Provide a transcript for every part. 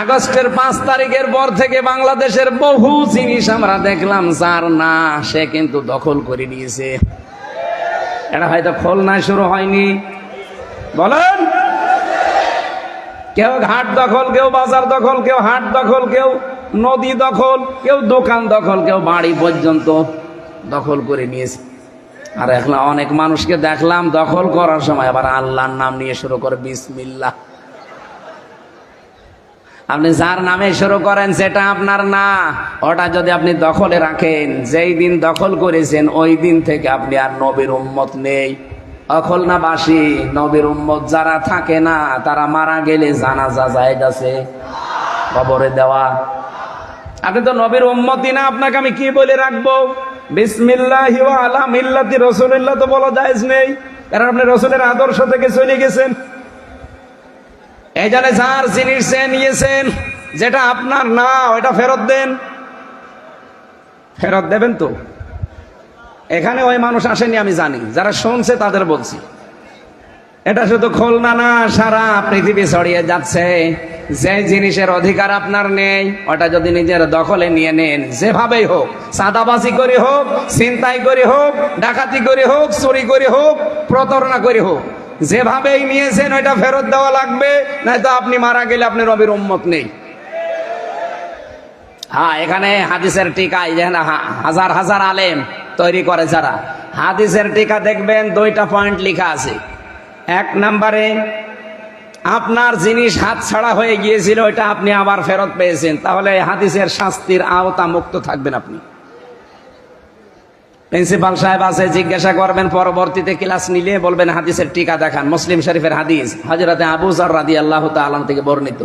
আগস্টের পাঁচ তারিখের পর থেকে বাংলাদেশের বহু জিনিস আমরা দেখলাম, যার না সে কিন্তু দখল করে নিয়েছে। এটা হয়তো খোলনা শুরু হয়নি। বলেন, কেউ ঘাট দখল, কেউ বাজার দখল, কেউ হাট দখল, কেউ নদী দখল, কেউ দোকান দখল, কেউ বাড়ি পর্যন্ত দখল করে নিয়েছে। আর এখন অনেক মানুষকে দেখলাম দখল করার সময় আবার আল্লাহর নাম নিয়ে শুরু করে, বিসমিল্লাহ। আপনি যার নামে শুরু করেন, সেটা আপনার না। ওটা যদি আপনি দখলে রাখেন, যেই দিন দখল করেছেন, ওই দিন থেকে আপনি আর নবীর উম্মত নেই। অখল না বাসি নবীর উম্মত যারা থাকে না, তারা মারা গেলে জানাজা জায়েজ আছে। কবরে দেওয়া। আপনি তো নবীর উম্মতই না, আপনাকে আমি কি বলে রাখব? বিসমিল্লাহ আলা মিল্লাতি রসুলিল্লাহ তো বলা জায়েজ নেই। কারণ আপনি রসুলের আদর্শ থেকে চলে গেছেন। এই জন্য যার জিনিস সে নিয়েছেন, যেটা আপনার না, ওটা ফেরত দেন। ফেরত দেবেন তো? এখানে ওই মানুষ আসেনি, আমি জানি। যারা শুনছে, তাদের বলছি। এটা শুধু খুলনা না, সারা পৃথিবী ছড়িয়ে যাচ্ছে। যে জিনিসের অধিকার আপনার নেই, ওটা যদি নিজের দখলে নিয়ে নেন, যেভাবেই হোক, সাদাবাজি করে হোক, ছিনতাই করে হোক, ডাকাতি করে হোক, চুরি করে হোক, প্রতারণা করে হোক যেভাবেই নিয়েছেন, ওইটা ফেরত দেওয়া লাগবে। নয়তো আপনি মারা গেলে আপনি রবির উম্মত নেই। হ্যাঁ এখানে হাদিসের টিকা হাজার হাজার আলেম তৈরি করে যারা। হাদিসের টিকা দেখবেন, দুইটা পয়েন্ট লেখা আছে। এক নম্বরে, আপনার জিনিস হাত ছাড়া হয়ে গিয়েছিল, ওইটা আপনি আবার ফেরত পেয়েছেন। তাহলে হাদিসের শাস্তির আওতা মুক্ত থাকবেন আপনি। প্রিন্সিপাল সাহেব আছে, জিজ্ঞাসা করবেন, পরবর্তীতে ক্লাস নিলে বলবেন, হাদিসের টিকা দেখান, মুসলিম শরীফের হাদিস হজরতে আবু জর রাদি আল্লাহ তাআলা থেকে বর্ণিত।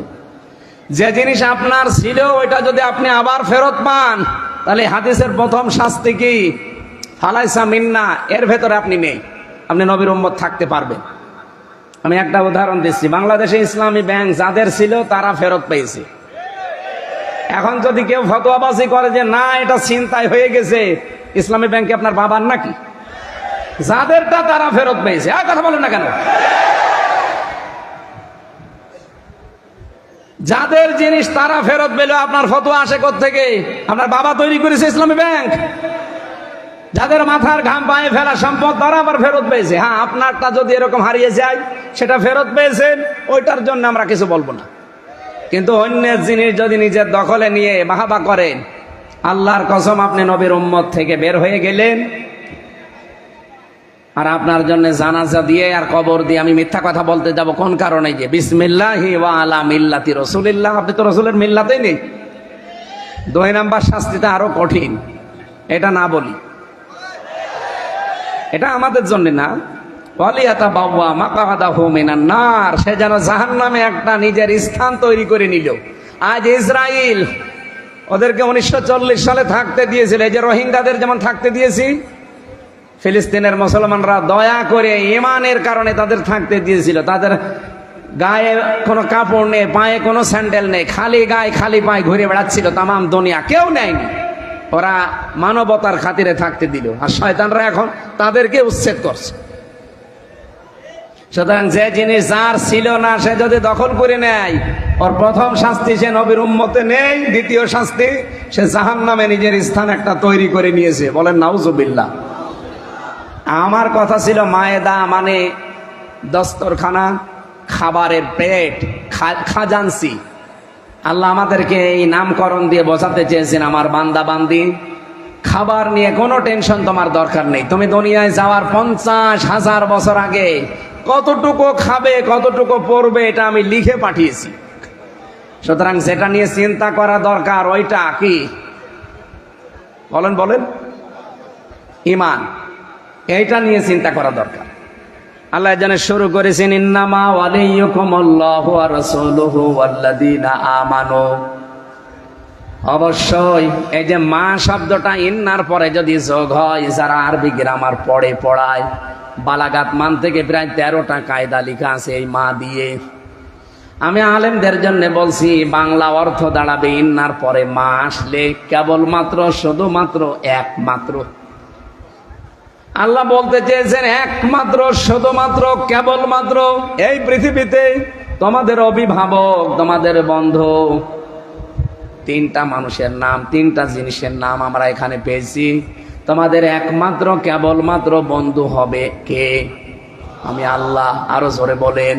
যে জিনিস আপনার ছিল, ওইটা যদি আপনি আবার ফেরত পান, তাহলে হাদিসের প্রথম শাস্তি কি? ফালাইসা মিন্না, এর ভেতরে আপনি নেই। আপনি নবীর উম্মত থাকতে পারবেন। আমি একটা উদাহরণ দিচ্ছি, বাংলাদেশে ইসলামী ব্যাংক যাদের ছিল, তারা ফেরত পেয়েছে। এখন যদি কেউ ফতোয়াবাজি করে যে, না, এটা চিন্তায় হয়ে গেছে ইসলামী ব্যাংকে আপনার বাবার নাকি? যাদেরটা তারা ফেরত পেয়েছে। আর কথা বলেন না কেন? যাদের জিনিস তারা ফেরত পেল, আপনার ফতোয়া আসে থেকে আপনার বাবা তৈরি করেছে ইসলামী ব্যাংক। যাদের মাথার ঘাম, পায়ে ফেলা সম্পদ, তারা আবার ফেরত পেয়েছে। হ্যাঁ আপনারটা যদি এরকম হারিয়ে যায়, সেটা ফেরত পেয়েছেন, ওইটার জন্য আমরা কিছু বলব না। কিন্তু অন্যের জিনিস যদি নিজের দখলে নিয়ে বাহাবা করেন আল্লাহর কসম, আপনি নবীর উম্মত থেকে বের হয়ে গেলেন। আর আপনার জন্য জানাজা দিয়ে আর কবর দিয়ে আমি মিথ্যা কথা বলতে যাব কোন কারণে? যে বিসমিল্লাহি ওয়া আলা মিল্লাতি রসুলিল্লাহ। আপনি তো রসুলের মিল্লাতেই নেই। দুই নাম্বার শাস্তিটা আরও কঠিন। এটা না বলি। এটা আমাদের জন্য না। ওয়ালিয়াতা বাবা মাকাদা হোমেনার নার। সে যেন জাহান নামে একটা নিজের স্থান তৈরি করে নিল। আজ ইসরায়েল ওদেরকে উনিশশো চল্লিশ সালে থাকতে দিয়েছিল। এই যে রোহিঙ্গাদের যেমন থাকতে দিয়েছি, ফিলিস্তিনের মুসলমানরা দয়া করে ইমানের কারণে তাদের থাকতে দিয়েছিল। তাদের গায়ে কোনো কাপড় নেই, পায়ে কোনো স্যান্ডেল নেই, খালি গায়ে খালি পায়ে ঘুরে বেড়াচ্ছিল তামাম দুনিয়া। কেউ নেয়নি ওরা মানবতার খাতিরে থাকতে দিল। আর শয়তানরা এখন তাদেরকে উচ্ছেদ করছে। সুতরাং যে জিনিস যার ছিল না, সে যদি দখল করে নেয়, ওর প্রথম শাস্তি সে নবীর উম্মতে নেই, দ্বিতীয় শাস্তি সে জাহান নামে নিজের স্থান একটা তৈরি করে নিয়েছে। বলেন, নাউজুবিল্লাহ। আমার কথা ছিল মায়েদা মানে দস্তরখানা, খাবারের প্লেট খা- খাজানসি আল্লাহ আমাদেরকে এই নামকরণ দিয়ে বোঝাতে চেয়েছেন, আমার বান্দা বান্দি, খাবার নিয়ে কোনো টেনশন তোমার দরকার নেই। তুমি দুনিয়ায় যাওয়ার পঞ্চাশ হাজার বছর আগে কতটুকু খাবে, কতটুকু পড়বে, এটা আমি লিখে পাঠিয়েছি। সুতরাং যেটা নিয়ে চিন্তা করা দরকার, ওইটা কি? বলেন বলেন। ইমান এইটা নিয়ে চিন্তা করা দরকার। আল্লাহ জানে শুরু করেছেন, ইন্নামা আমানু। অবশ্যই, এই যে মা শব্দটা ইন্নার পরে যদি যোগ হয়, যারা আরবি গ্রামার পড়ে, পড়ায় বালাগাত মান থেকে প্রায় তেরোটা কায়দা লেখা আছে, এই মা দিয়ে। আমি আলেমদের জন্য বলছি, বাংলা অর্থ দাঁড়াবে ইন্নার পরে মা আসলে কেবলমাত্র, শুধুমাত্র একমাত্র। আল্লাহ বলতে চেয়েছেন, একমাত্র, শুধুমাত্র, কেবলমাত্র। এই পৃথিবীতে তোমাদের অভিভাবক, তোমাদের বন্ধু, তিনটা মানুষের নাম, তিনটা জিনিসের নাম আমরা এখানে পেয়েছি। তোমাদের একমাত্র, কেবলমাত্র বন্ধু হবে কে? আমি আল্লাহ, আরও জোরে বলেন।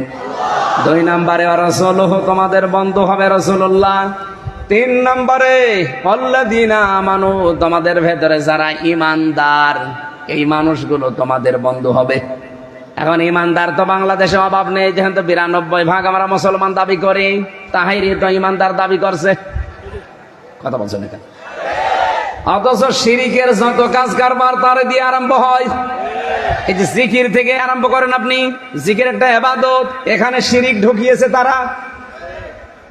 দুই নম্বরে রসল তোমাদের বন্ধু হবে রসুল্লাহ তিন নম্বরে অল্লাদিনা আমানু, তোমাদের ভেতরে যারা ইমানদার এই মানুষগুলো তোমাদের বন্ধু হবে। এখন ইমানদার তো বাংলাদেশে অভাব নেই, যেহেতু বিরানব্বই ভাগ আমরা মুসলমান দাবি করি তাহাই তো ইমানদার দাবি করছে। কথা বলছেন এখানে। অথচ শিরিকের যত কাজ কারবার তার দিয়ে আরম্ভ হয়। এই যে জিকির থেকে আরম্ভ করেন আপনি, জিকির একটা এবাদত, এখানে শিরিক ঢুকিয়েছে তারা।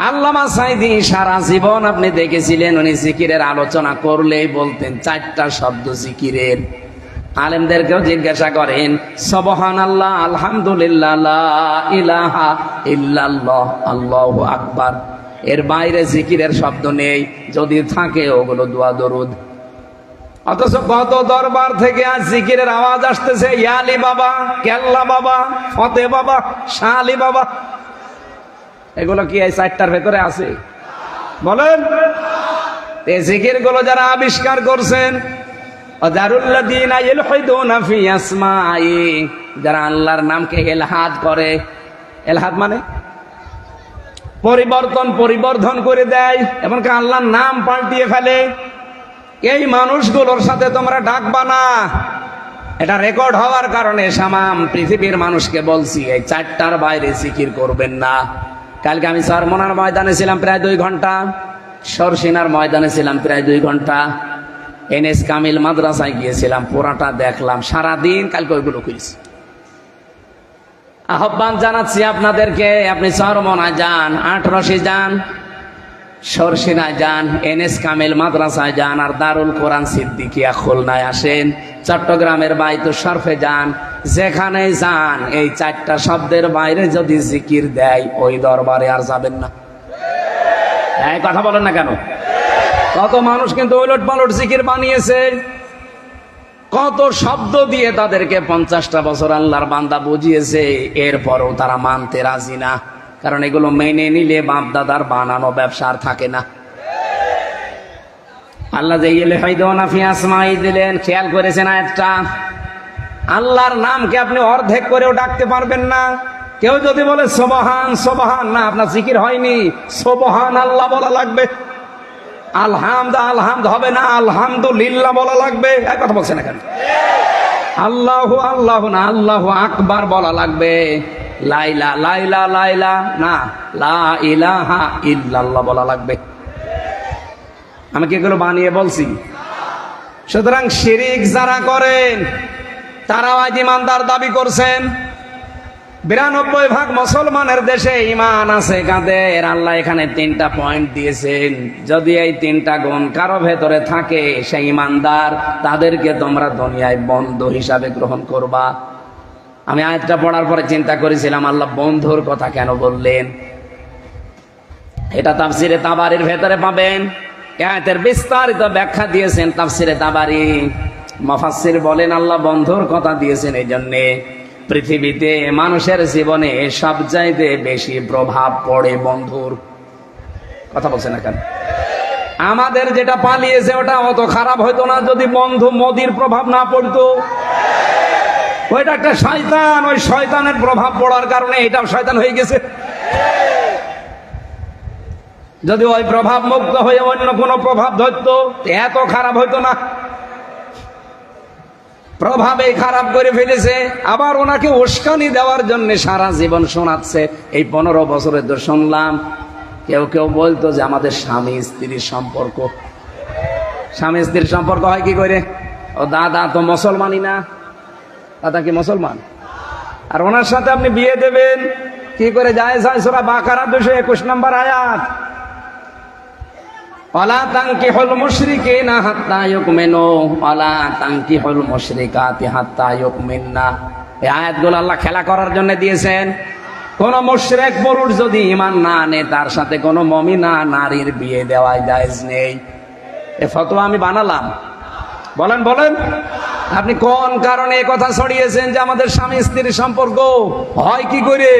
আল্লামা সাইদি সারা জীবন আপনি দেখেছিলেন, উনি জিকিরের আলোচনা করলেই বলতেন, চারটা শব্দ জিকিরের। আলেমদেরকেও জিজ্ঞাসা করেন সবহান আল্লাহ আলহামদুলিল্লাহ ইলাহা ইল্লাল্লাহ, আল্লাহু আকবার। এর বাইরে জিকিরের শব্দ নেই, যদি থাকে ওগুলো দোয়া দরুদ। অথচ কত দরবার থেকে আজ জিকিরের আওয়াজ আসতেছে, ইয়ালি বাবা, কেল্লা বাবা, ফতে বাবা শাহ আলী বাবা। এগুলো কি এই চারটার ভেতরে আছে? বলেন। এই জিকিরগুলো যারা আবিষ্কার করছেন যারা আল্লাহর নামকে এলহাদ করে। এলহাদ মানে? পরিবর্তন, পরিবর্ধন করে দেয়। এমনকি আল্লাহর নাম পাল্টিয়ে ফেলে। এই মানুষগুলোর সাথে তোমরা ডাকবা না। এটা রেকর্ড হওয়ার কারণে সামাম পৃথিবীর মানুষকে বলছি, এই চারটার বাইরে জিকির করবেন না। কালকে আমি সরমনার ময়দানে ছিলাম প্রায় দুই ঘণ্টা। সরসিনার ময়দানে ছিলাম প্রায় দুই ঘণ্টা। এনএস কামিল মাদ্রাসায় গিয়েছিলাম, পুরাটা দেখলাম। সারাদিন কালকে ওইগুলো খুঁজছি আহ্বান জানাচ্ছি আপনাদেরকে, আপনি সরমনায় যান আটরসে যান সরসিনায় যান, এনএস কামেল মাদ্রাসায় যান, আর দারুল কোরআন সিদ্দিকিয়া খুলনায় আসেন, চট্টগ্রামের বাইতো শরফে যান, যেখানে যান, এই চারটা শব্দের বাইরে যদি জিকির দেয়, ওই দরবারে আর যাবেন না। কথা বলেন না কেন? কত মানুষ কিন্তু ওলট পালট জিকির বানিয়েছে। কত শব্দ দিয়ে তাদেরকে পঞ্চাশটা বছর আল্লাহর বান্দা বুঝিয়েছে, এরপরও তারা মানতে রাজি না। কারণ এগুলো মেনে নিলে বাপ দাদার বানানো ব্যবসা আর থাকে না। আল্লাহ দিলেন, খেয়াল করেছেন একটা আল্লাহর নামকে আপনি অর্ধেক করেও ডাকতে পারবেন না। কেউ যদি বলে, সোবহান সোবহান, না, আপনার জিকির হয়নি। সোবহান আল্লাহ বলা লাগবে। আলহামদ আলহামদ, হবে না, আলহামদুলিল্লাহ বলা লাগবে। এক কথা বলছেন এখানে আল্লাহ আল্লাহ না, আল্লাহ আকবার বলা লাগবে। লাইলা লাইলা লাইলা, না, লা ইলাহা ইল্লাল্লাহ বলা লাগবে। আমি কি এগুলো বানিয়ে বলছি? সুতরাং শিরিক যারা করেন, তারাও আজ ইমানদার দাবি করছেন। বিরানব্বই ভাগ মুসলমানের দেশে ইমান আছে, কাদের? আল্লাহ এখানে তিনটা পয়েন্ট দিয়েছেন। যদি এই তিনটা গুণ কারও ভেতরে থাকে, সে ইমানদার তাদেরকে তোমরা দুনিয়ায় বন্ধু হিসাবে গ্রহণ করবা। আমি আয়াতটা পড়ার পরে চিন্তা করেছিলাম, আল্লাহ বন্ধুর কথা কেন বললেন? এটা তাফসিরে তাবারির ভেতরে পাবেন। আয়াতের বিস্তারিত ব্যাখ্যা দিয়েছেন তাফসিরে তাবারি। মফাসির বলেন, আল্লাহ বন্ধুর কথা দিয়েছেন এই জন্যে। পৃথিবীতে মানুষের জীবনে সব চাইতে বেশি প্রভাব পড়ে বন্ধুর। কথা বলছেন এখন। আমাদের যেটা পালিয়েছে ওটা অত খারাপ হইতো না, যদি বন্ধু মোদির প্রভাব না পড়তো। ওইটা একটা শয়তান, ওই শয়তানের প্রভাব পড়ার কারণে এটাও শয়তান হয়ে গেছে। যদি ওই প্রভাব মুক্ত হয়ে অন্য কোনো প্রভাব ধরতো এত খারাপ হইতো না। প্রভাবে খারাপ করে ফেলেছে। আবার ওনাকে উস্কানি দেওয়ার জন্য সারা জীবন শোনাচ্ছে। এই পনেরো বছরের তো শুনলাম, কেউ কেউ বলতো যে আমাদের স্বামী স্ত্রীর সম্পর্ক। স্বামী স্ত্রীর সম্পর্ক হয় কি করে? ও দাদা তো মুসলমানই না। দাদা কি মুসলমান? আর ওনার সাথে আপনি বিয়ে দেবেন, কি করে যায় যায় সোরা বাকারা দুশো একুশ নম্বর আয়াত। অলা তাঙ্কি হল না অলা হল খেলা করার দিয়েছেন। কোন যদি ঈমান না তার সাথে কোন নারীর বিয়ে দেওয়া জায়েজ নেই। এ ফতোয়া আমি বানালাম। বলেন বলেন। আপনি কোন কারণে কথা ছড়িয়েছেন যে আমাদের স্বামী স্ত্রীর সম্পর্ক হয় কি করে?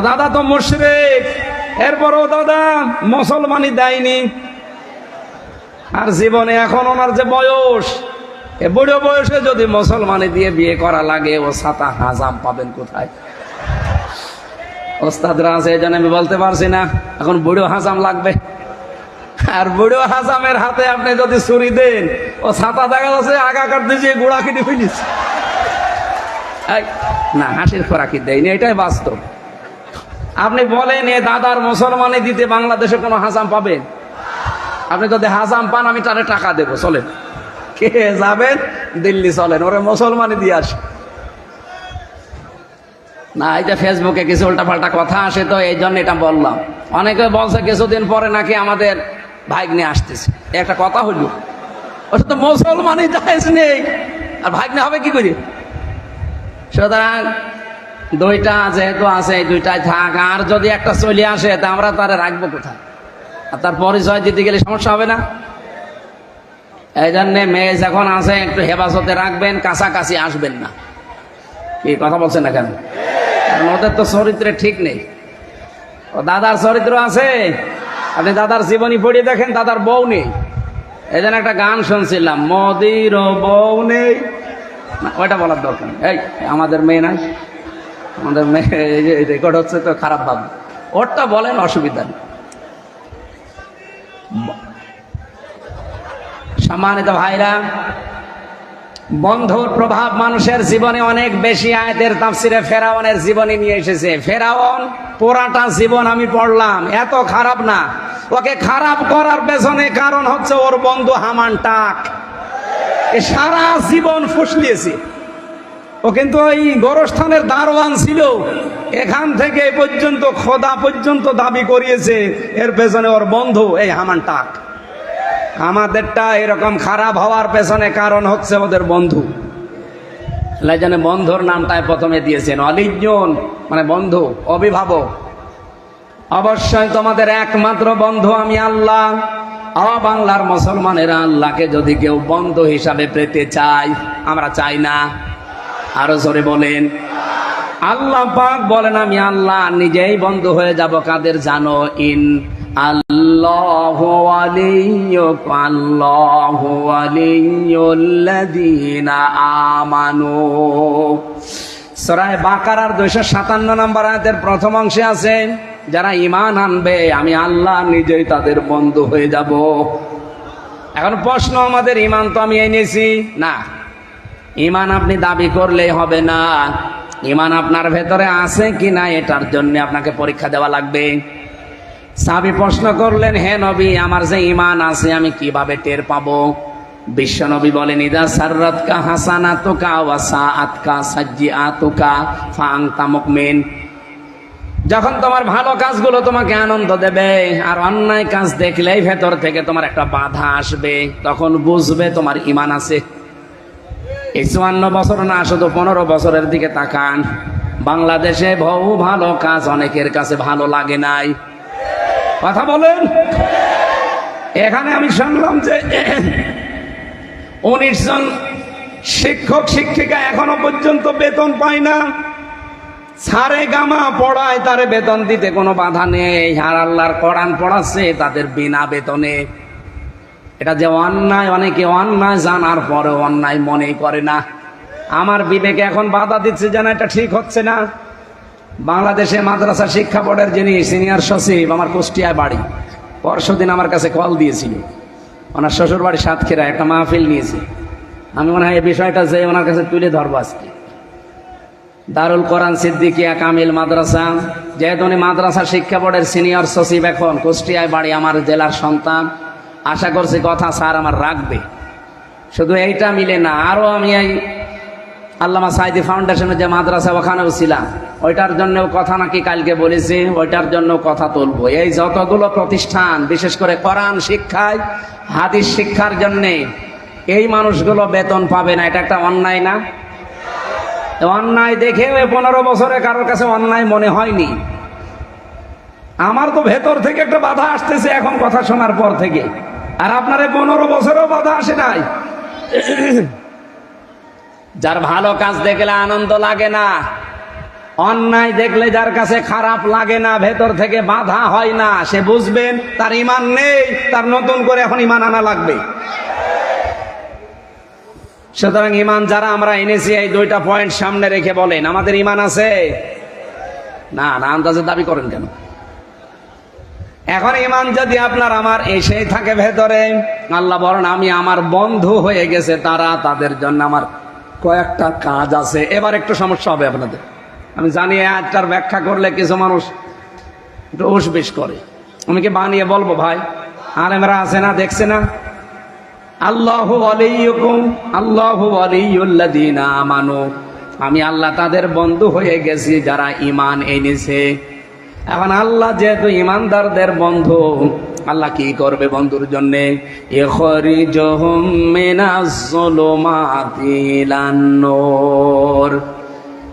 দাদা তো মুশরিক। এরপরও দাদা, মুসলমানই দেয়নি। আর জীবনে এখন ওনার যে বয়স, এ বুড়ো বয়সে যদি মুসলমানে দিয়ে বিয়ে করা লাগে, ও সাতা হাজাম পাবেন কোথায়? ওস্তাদরা আছে এই জন্য আমি বলতে পারছি না, এখন বুড়ো হাজাম লাগবে। আর বুড়ো হাজামের হাতে আপনি যদি ছুরি দেন, ও ছাতা দেখা যাচ্ছে আগা কাটতে যে গোড়া কেটে ফেলিস না, হাসির খোরাকি দেয়নি, এটাই বাস্তব। আপনি বলেন, এ দাদার মুসলমানে দিতে বাংলাদেশে কোনো হাজাম পাবে? আপনি যদি হাজাম পান, আমি তাহলে টাকা দেবো, চলেন। কে যাবেন? দিল্লি চলেন, ওরে মুসলমানি দিয়ে আসে। না যে ফেসবুকে কিছু উল্টাপাল্টা কথা আসে তো, এই জন্য এটা বললাম। অনেকে বলছে, কিছুদিন পরে নাকি আমাদের ভাগ্নে আসতেছে। একটা কথা হইল ওটা তো মুসলমানই জায়েজ নেই, আর ভাগ্নে হবে কি করি? সুতরাং দুইটা যেহেতু আছে, এই দুইটাই থাক। আর যদি একটা চলে আসে, তা আমরা তারে রাখব কোথায়? আর তার পরিচয় দিতে গেলে সমস্যা হবে না। এই জন্যে মেয়ে যখন আছে, একটু হেফাজতে রাখবেন, কাছাকাছি আসবেন না। কি, কথা বলছেন না কেন? কারণ ওদের তো চরিত্রে ঠিক নেই। ও দাদার চরিত্র আছে? আপনি দাদার জীবনী পড়িয়ে দেখেন, দাদার বউ নেই। এই জন্য একটা গান শুনছিলাম, মোদির বউ নেই। ওইটা বলার দরকার এই, আমাদের মেয়ে নাই। আমাদের রেকর্ড হচ্ছে তো খারাপ ভাববে ওরটা বলেন, অসুবিধা নেই। সম্মানিত ভাইরা, বন্ধুর প্রভাব মানুষের জীবনে অনেক বেশি, আয়াতের তাফসিরে ফেরাওয়ানের জীবনী নিয়ে এসেছে। ফেরাওয়ান, পুরাটা জীবন আমি পড়লাম, এত খারাপ না। ওকে খারাপ করার পেছনে কারণ হচ্ছে ওর বন্ধু হামান টাক। সারা জীবন ফুসলিয়েছে। ও কিন্তু ওই গোরস্থানের দারোয়ান ছিল। এখান থেকে পর্যন্ত খোদা পর্যন্ত দাবি করিয়েছে, এর পেছনে ওর বন্ধু, এই হামান টাক আমাদেরটা এরকম খারাপ হওয়ার পেছনে কারণ হচ্ছে ওদের বন্ধু। লাইজানে বন্ধুর নামটাই প্রথমে দিয়েছেন, অলিজন মানে বন্ধু, অভিভাবক। অবশ্যই তোমাদের একমাত্র বন্ধু আমি আল্লাহ। বাংলার মুসলমানেরা আল্লাহকে যদি কেউ বন্ধু হিসাবে পেতে চায়, আমরা চাই না। আরও জোরে বলেন। আল্লাহ পাক বলেন, আমি আল্লাহ নিজেই বন্ধু হয়ে যাব, কাদের জানো? ইন আল্লাহ আল্লাহ আমানু। সরায় বাকারার দুইশো সাতান্ন নম্বর আয়াতের প্রথম অংশে আছে, যারা ইমান আনবে, আমি আল্লাহ নিজেই তাদের বন্ধু হয়ে যাব। এখন প্রশ্ন, আমাদের ইমান তো আমি এনেছি? না। ইমান আপনি দাবি করলেই হবে না। ইমান আপনার ভেতরে আছে কি না, এটার জন্য আপনাকে পরীক্ষা দেওয়া লাগবে। সাবি প্রশ্ন করলেন, হে নবী, আমার যে ইমান আছে, আমি কীভাবে টের পাবো? বিশ্ব নবী বলেন, ইদা সাররাত কা হাসানা তোকা ওয়াসা আতকা সাজ্জি আতুকা ফাং তামুকমিন যখন তোমার ভালো কাজগুলো তোমাকে আনন্দ দেবে, আর অন্যায় কাজ দেখলেই ভেতর থেকে তোমার একটা বাধা আসবে। তখন বুঝবে তোমার ইমান আছে এই চুয়ান্ন বছর না, শুধু পনেরো বছরের দিকে তাকান। বাংলাদেশে বহু ভালো কাজ অনেকের কাছে ভালো লাগে নাই। কথা বলেন। এখানে আমি শুনলাম যে উনিশ জন শিক্ষক, শিক্ষিকা এখনও পর্যন্ত বেতন পায় না। সারে গামা পড়ায় তারে বেতন দিতে কোনো বাধা নেই। আর আল্লাহর কোরআন পড়াচ্ছে তাদের বিনা বেতনে। এটা যে অন্যায়, অনেকে অন্যায় জানার পরে অন্যায় মনে করে না। আমার বিবেকে এখন বাধা দিচ্ছে যেন এটা ঠিক হচ্ছে না। বাংলাদেশে মাদ্রাসা শিক্ষা বোর্ডের যিনি সিনিয়র সচিব, আমার কুষ্টিয়ায় বাড়ি পরশু দিন আমার কাছে কল দিয়েছিল। ওনার শ্বশুর বাড়ি সাতক্ষীরা একটা মাহফিল নিয়েছে। আমি মনে হয় এই বিষয়টা যে ওনার কাছে তুলে ধরবো আজকে। দারুল কোরআন সিদ্দিকিয়া কামিল মাদ্রাসা, যেহেতু উনি মাদ্রাসা শিক্ষা বোর্ডের সিনিয়র সচিব এখন, কুষ্টিয়ায় বাড়ি আমার জেলার সন্তান আশা করছি কথা স্যার আমার রাখবে। শুধু এইটা মিলে না আরও আমি এই আল্লামা সাইদি ফাউন্ডেশনের যে মাদ্রাসা ওখানেও ছিলাম, ওইটার জন্য কথা নাকি কালকে বলেছি, ওইটার জন্য কথা তুলবো। এই যতগুলো প্রতিষ্ঠান, বিশেষ করে কোরআন শিক্ষায়, হাদিস শিক্ষার জন্যে, এই মানুষগুলো বেতন পাবে না, এটা একটা অন্যায় না? অন্যায় দেখে পনেরো বছরে কারোর কাছে অন্যায় মনে হয়নি। আমার তো ভেতর থেকে একটা বাধা আসতেছে এখন কথা শোনার পর থেকে। আর আপনার পনেরো বছরও বাধা আসে নাই। যার ভালো কাজ দেখলে আনন্দ লাগে না, অন্যায় দেখলে যার কাছে খারাপ লাগে না, ভেতর থেকে বাধা হয় না, সে বুঝবেন তার ইমান নেই, তার নতুন করে এখন ইমান আনা লাগবে। সুতরাং ইমান যারা আমরা এনেছি, এই দুইটা পয়েন্ট সামনে রেখে বলেন, আমাদের ইমান আছে? না না আন্দাজে দাবি করেন কেন? এখন ইমান যদি আপনার আমার এসেই থাকে ভেতরে, আল্লাহ বরণ আমি আমার বন্ধু হয়ে গেছে তারা, তাদের জন্য আমার কয়েকটা কাজ আছে। এবার একটু সমস্যা হবে আপনাদের। আমি জানি আজটার ব্যাখ্যা করলে কিছু মানুষ একটু উসবিস করে। আমি কি বানিয়ে বলব ভাই? আলেমরা আছে না, দেখছে না? আল্লাহ আল্লাহ আমানু। আমি আল্লাহ তাদের বন্ধু হয়ে গেছি যারা ইমান এনেছে। এখন আল্লাহ যেহেতু ইমানদারদের বন্ধু, আল্লাহ কি করবে বন্ধুর জন্য?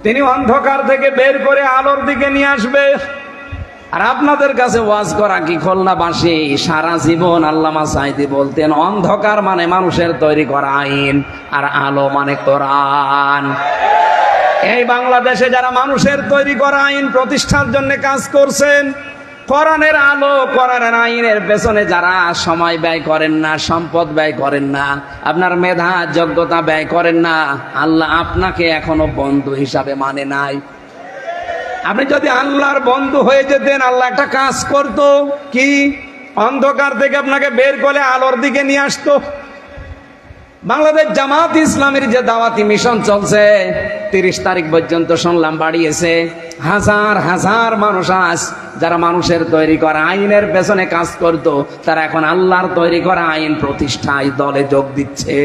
তিনি অন্ধকার থেকে বের করে আলোর দিকে নিয়ে আসবে। আর আপনাদের কাছে ওয়াজ করা কি খুলনাবাসী সারা জীবন আল্লামা সাইদি বলতেন, অন্ধকার মানে মানুষের তৈরি করা আইন, আর আলো মানে কোরআন। এই বাংলাদেশে যারা মানুষের তৈরি করা আইন প্রতিষ্ঠার জন্য কাজ করছেন, কোরআনের আলো, কোরআনের আইনের পেছনে যারা সময় ব্যয় করেন না, সম্পদ ব্যয় করেন না, আপনার মেধা, যোগ্যতা ব্যয় করেন না, আল্লাহ আপনাকে এখনও বন্ধু হিসাবে মানে নাই। আপনি যদি আল্লাহর বন্ধু হয়ে যেতেন, আল্লাহ একটা কাজ করতো, কি? অন্ধকার থেকে আপনাকে বের করে আলোর দিকে নিয়ে আসতো। বাংলাদেশ জামাত ইসলামের যে দাওয়াতি মিশন চলছে, তিরিশ তারিখ পর্যন্ত শুনলাম বাড়িয়েছে, হাজার হাজার মানুষ আস যারা মানুষের তৈরি করা আইনের পেছনে কাজ করত, তারা এখন আল্লাহর তৈরি করা আইন প্রতিষ্ঠায় দলে যোগ দিচ্ছে।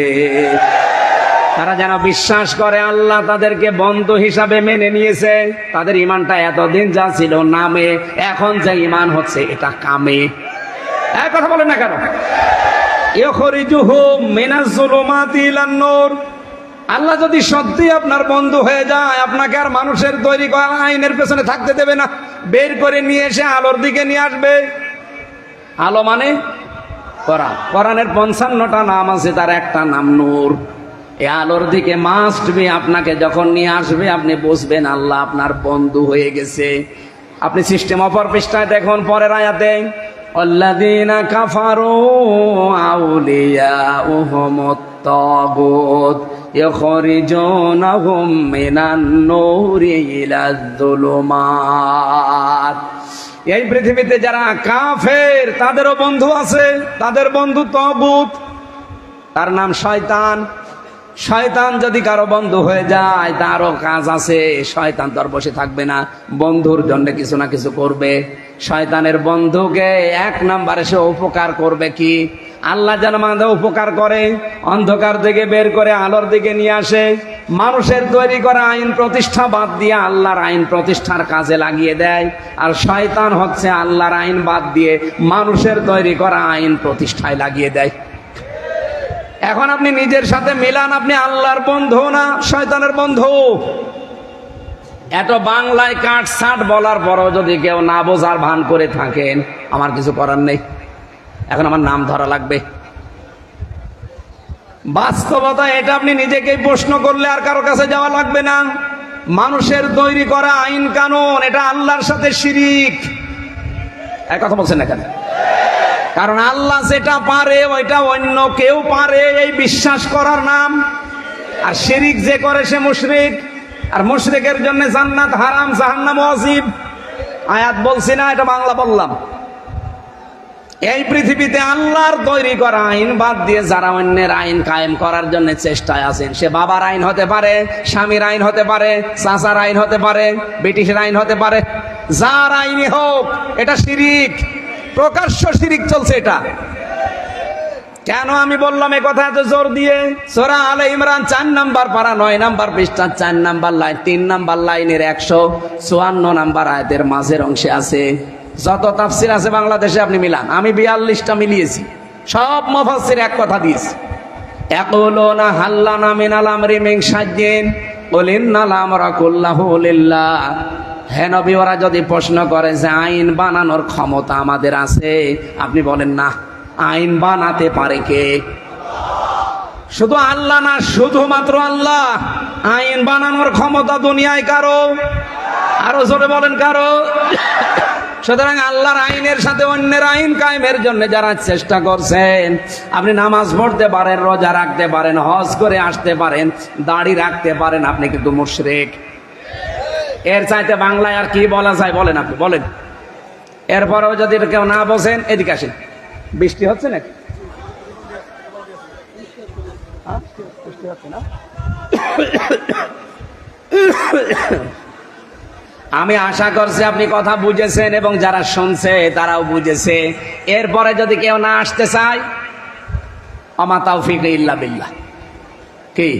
তারা যেন বিশ্বাস করে আল্লাহ তাদেরকে বন্ধু হিসাবে মেনে নিয়েছে, তাদের ইমানটা এতদিন যা ছিল নামে, এখন যে ইমান হচ্ছে, এটা কামে। এক কথা বলেন না কেন? আল্লাহ যদি সত্যি আপনার বন্ধু হয়ে যায়, আপনাকে আর মানুষের তৈরি করা আইনের পেছনে থাকতে দেবে না। বের করে নিয়ে এসে আলোর দিকে নিয়ে আসবে। আলো মানে কোরআন। কোরআনের পঞ্চান্নটা নাম আছে, তার একটা নাম নূর। এ আলোর দিকে মাস্ট বি আপনাকে যখন নিয়ে আসবে, আপনি বুঝবেন আল্লাহ আপনার বন্ধু হয়ে গেছে। আপনি সিস্টেম অপর পৃষ্ঠায় দেখুন, পরের আয়াতে الذين كفروا أولياؤهم الطاغوت يخرجونهم من النور إلى الظلمات এই পৃথিবীতে যারা কাফের তাদেরও বন্ধু আছে তাদের বন্ধু তগুত তার নাম শয়তান শয়তান যদি কারো বন্ধু হয়ে যায় তারও কাজ আছে শয়তান তো আর বসে থাকবে না বন্ধুর জন্য কিছু না কিছু করবে শয়তানের বন্ধুকে এক নাম্বারে সে উপকার করবে কি? আল্লাহ যেন আমাদের উপকার করে, অন্ধকার থেকে বের করে আলোর দিকে নিয়ে আসে, মানুষের তৈরি করা আইন প্রতিষ্ঠা বাদ দিয়ে আল্লাহর আইন প্রতিষ্ঠার কাজে লাগিয়ে দেয়, আর শয়তান হচ্ছে আল্লাহর আইন বাদ দিয়ে মানুষের তৈরি করা আইন প্রতিষ্ঠায় লাগিয়ে দেয়। এখন আপনি নিজের সাথে মিলান, আপনি আল্লাহর বন্ধু না শয়তানের বন্ধু? এত বাংলায় কাঠ সাট বলার পরও যদি কেউ না বোঝার ভান করে থাকেন, আমার কিছু করার নেই। এখন আমার নাম ধরা লাগবে। বাস্তবতা এটা, আপনি নিজেকেই প্রশ্ন করলে আর কারও কাছে যাওয়া লাগবে না। মানুষের তৈরি করা আইন কানুন, এটা আল্লাহর সাথে শিরিক। এক কথা বলছেন না কেন? কারণ আল্লাহ যেটা পারে, ওইটা অন্য কেউ পারে, এই বিশ্বাস করার নাম। আর শিরিক যে করে সে মুশরিক। আর মুশরিকের জন্য জান্নাত হারাম, জাহান্নাম ওয়াজিব। আয়াত বলছি না, এটা বাংলা বললাম। এই পৃথিবীতে আল্লাহর তৈরি করা আইন বাদ দিয়ে যারা অন্যের আইন কায়েম করার জন্য চেষ্টায় আছেন, সে বাবার আইন হতে পারে, স্বামীর আইন হতে পারে, চাচার আইন হতে পারে, ব্রিটিশের আইন হতে পারে, যার আইনই হোক, এটা শিরিক, প্রকাশ্য শিরিক চলছে এটা। কেন আমি বললাম এ কথা এত জোর দিয়ে? সোরা আলে ইমরান চার নাম্বার পারা, নয় নাম্বার পৃষ্ঠা চার নাম্বার লাইন, তিন নাম্বার লাইনের একশো চুয়ান্ন নাম্বার আয়তের মাঝের অংশে আছে। যত তাফসির আছে বাংলাদেশে আপনি মিলান। আমি বিয়াল্লিশটা মিলিয়েছি। সব মফাসির এক কথা দিয়েছি। হাল্লা ওরা যদি প্রশ্ন করে যে আইন বানানোর ক্ষমতা আমাদের আছে, আপনি বলেন না। আইন বানাতে পারে কে? শুধু আল্লাহ না, শুধুমাত্র আল্লাহ। আইন বানানোর ক্ষমতা দুনিয়ায় কারও? আরও জোরে বলেন কারও? সুতরাং আল্লাহর আইনের সাথে অন্যের আইন কায়েমের জন্য যারা চেষ্টা করছেন, আপনি নামাজ পড়তে পারেন, রোজা রাখতে পারেন, হজ করে আসতে পারেন, দাড়ি রাখতে পারেন, আপনি কিন্তু মুশরিক। এর চাইতে বাংলায় আর কি বলা যায় বলেন আপনি, বলেন। এরপরেও যদি কেউ না বসেন, এদিকে আসেন। বৃষ্টি হচ্ছে নাকি? হ্যাঁ? বৃষ্টি হচ্ছে না? আমি আশা করছি আপনি কথা বুঝেছেন এবং যারা শুনছে, তারাও বুঝেছে। এরপরে যদি কেউ না আসতে চায় ইল্লা বিল্লাহ। কি?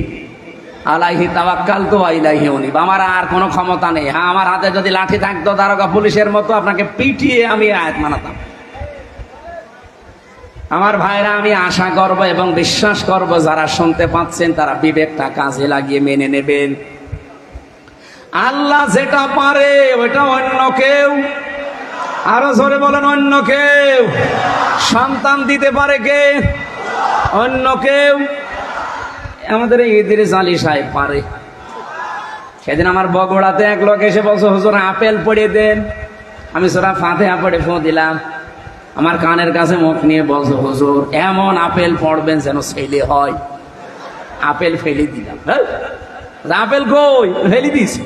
আলাইহি তাওয়াক্কাল তো আমার আর কোনো ক্ষমতা নেই। হ্যাঁ আমার হাতে যদি লাঠি থাকতো, তারকা পুলিশের মতো আপনাকে পিটিয়ে আমি আয়াত মানাতাম। আমার ভাইরা, আমি আশা করব এবং বিশ্বাস করব, যারা শুনতে পাচ্ছেন তারা বিবেকটা কাজে লাগিয়ে মেনে নেবেন। আল্লাহ যেটা পারে ওটা অন্য কেউ। আরও জোরে বলেন, অন্য কেউ। সন্তান দিতে পারে কে? অন্য কেউ। আমাদের ইদ্রিস আলী সাহেব পারে। সেদিন আমার বগড়াতে এক লোক এসে বলছে, হুজুর, আপেল পড়ে দেন। আমি সোরা ফাঁতে পড়ে ফোঁ দিলাম। আমার কানের কাছে মুখ নিয়ে বলছে, হুজুর, এমন আপেল পড়বেন যেন ছেলে হয়। আপেল ফেলে দিলাম। হ্যাঁ? আপেল কই? ফেলে দিস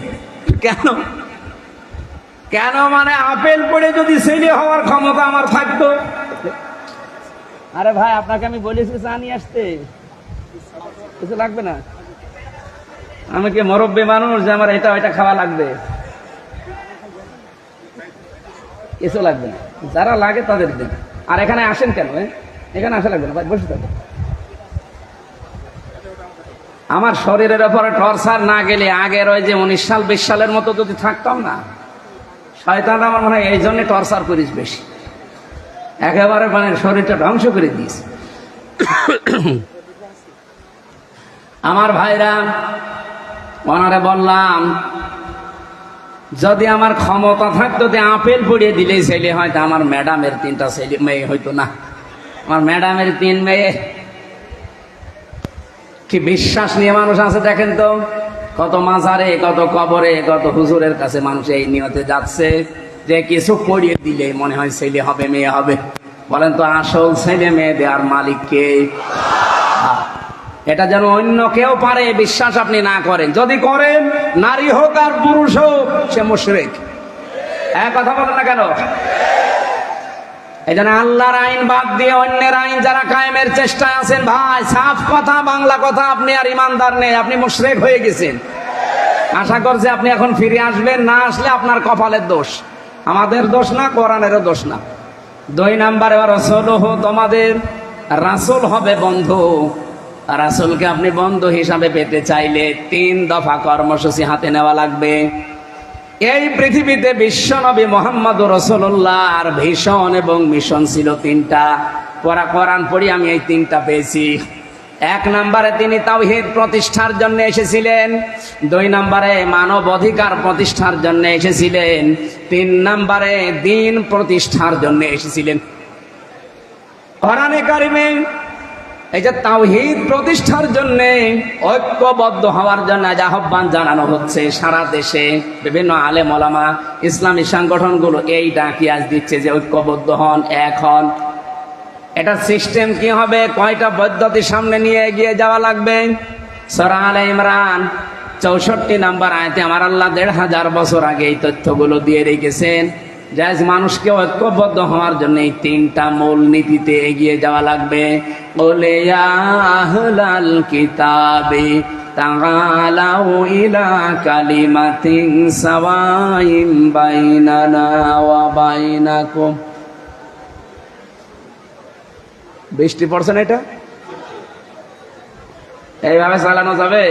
কেন? কেন মানে আপেল পড়ে যদি ছেলে হওয়ার ক্ষমতা আমার থাকতো? আরে ভাই, আপনাকে আমি বলেছি চা নিয়ে আসতে। কিছু লাগবে না? আমি কি মরব্বী মানুষ যে আমার এটা ওইটা খাওয়া লাগবে? কিছু লাগবে না। যারা লাগে তাদের দিন আর এখানে আসেন কেন এখানে আসা লাগবে না বসে থাকবে আমার শরীরের উপরে টর্চার না গেলে আগের ওই যে উনিশ সাল, বিশ সালের মতো যদি থাকতাম না, শয়তান আমার মনে হয় এই জন্য টর্চার করিস বেশি। একেবারে মানে শরীরটা ধ্বংস করে দিস। আমার ভাইরা, ওনারে বললাম যদি আমার ক্ষমতা থাকতো যে আপেল পড়িয়ে দিলে ছেলে হয়তো আমার ম্যাডামের তিনটা ছেলে মেয়ে হইতো না। আমার ম্যাডামের তিন মেয়ে। কি বিশ্বাস নিয়ে মানুষ আছে দেখেন তো? কত মাজারে কত কবরে কত হুজুরের কাছে মানুষ এই নিয়তে যাচ্ছে যে কিছু পড়িয়ে দিলে মনে হয় ছেলে হবে মেয়ে হবে। বলেন তো আসল ছেলে মেয়ে দেওয়ার মালিক কে? আহ, এটা যেন অন্য কেউ পারে, বিশ্বাস আপনি না করেন। যদি করেন, নারী হোক আর পুরুষ হোক, সে মুশরিক। এক কথা বলেন না কেন? এই জন্য আল্লাহর আইন বাদ দিয়ে অন্যের আইন যারা কায়েমের চেষ্টায় আছেন, ভাই, সাফ কথা, বাংলা কথা, আপনি আর ইমানদার নেই, আপনি মুশরেক হয়ে গেছেন। আশা করছি আপনি এখন ফিরে আসবেন, না আসলে আপনার কপালের দোষ। আমাদের দোষ না, কোরআনেরও দোষ না। দুই নাম্বারে রসল তোমাদের রাসুল হবে বন্ধু। রাসুলকে আপনি বন্ধু হিসাবে পেতে চাইলে তিন দফা কর্মসূচি হাতে নেওয়া লাগবে। এই পৃথিবীতে বিশ্ব নবী মোহাম্মদ রসুল্লাহ আর ভীষণ এবং মিশন ছিল তিনটা। পড়া, কোরআন পড়ি আমি এই তিনটা পেয়েছি। এক নম্বরে তিনি তাওহিদ প্রতিষ্ঠার জন্য এসেছিলেন। দুই নম্বরে মানব অধিকার প্রতিষ্ঠার জন্য এসেছিলেন। তিন নম্বরে দিন প্রতিষ্ঠার জন্য এসেছিলেন। কোরআনে কারিমে এই যে তাওহিদ প্রতিষ্ঠার জন্য ঐক্যবদ্ধ হওয়ার জন্য আজ আহ্বান জানানো হচ্ছে সারা দেশে বিভিন্ন আলেম ওলামা ইসলামী সংগঠনগুলো এই ডাকি আজ দিচ্ছে যে ঐক্যবদ্ধ হন, এক হন। এটা সিস্টেম কি হবে? কয়টা পদ্ধতি সামনে নিয়ে এগিয়ে যাওয়া লাগবে? সরা আলে ইমরান, চৌষট্টি নাম্বার আয়তে আমার আল্লাহ দেড় হাজার বছর আগে এই তথ্যগুলো দিয়ে রেখেছেন। যে মানুষকে ঐক্যবদ্ধ হওয়ার জন্য এই তিনটা মূল নীতিতে এগিয়ে যাওয়া লাগবে। বলে আহলাল কিতাবে তাআলাউ ইলা কালিমাতিন সাওয়াইম বাইনানা ওয়া বাইনাকুম। বৃষ্টি পড়ছে না এটা? এইভাবে চালানো যাবে?